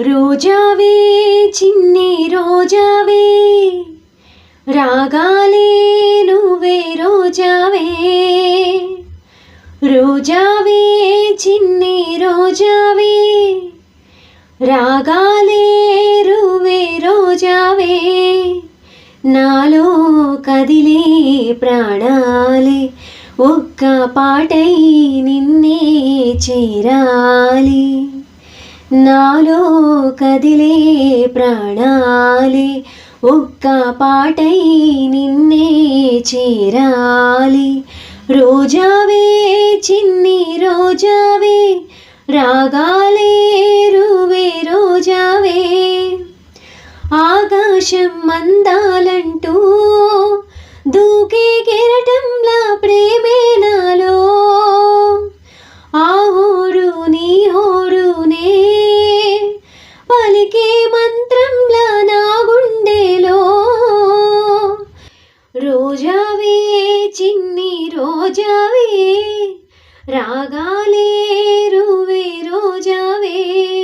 రోజావే చిన్ని రోజావే. రాగాలే నువ్వే రోజావే. రోజావే చిన్ని రోజావే. రాగాలే రువే రోజావే. నాలో కదిలే ప్రాణాలే. ఒక్క పాటై నిన్నే చేరాలి. నాలో కదిలే ప్రాణాలి ఒక్క పాటై నిన్నే చేరాలి. రోజావే చిన్ని రోజావే రాగాలే రువే రోజావే. ఆకాశం మందాలంటూ దూకే కెరటంలా ప్రేమే నాలో. ఆ హోరు నీ హోరు రోజావే చిన్ని రోజావే రాగాలే రువే రోజావే.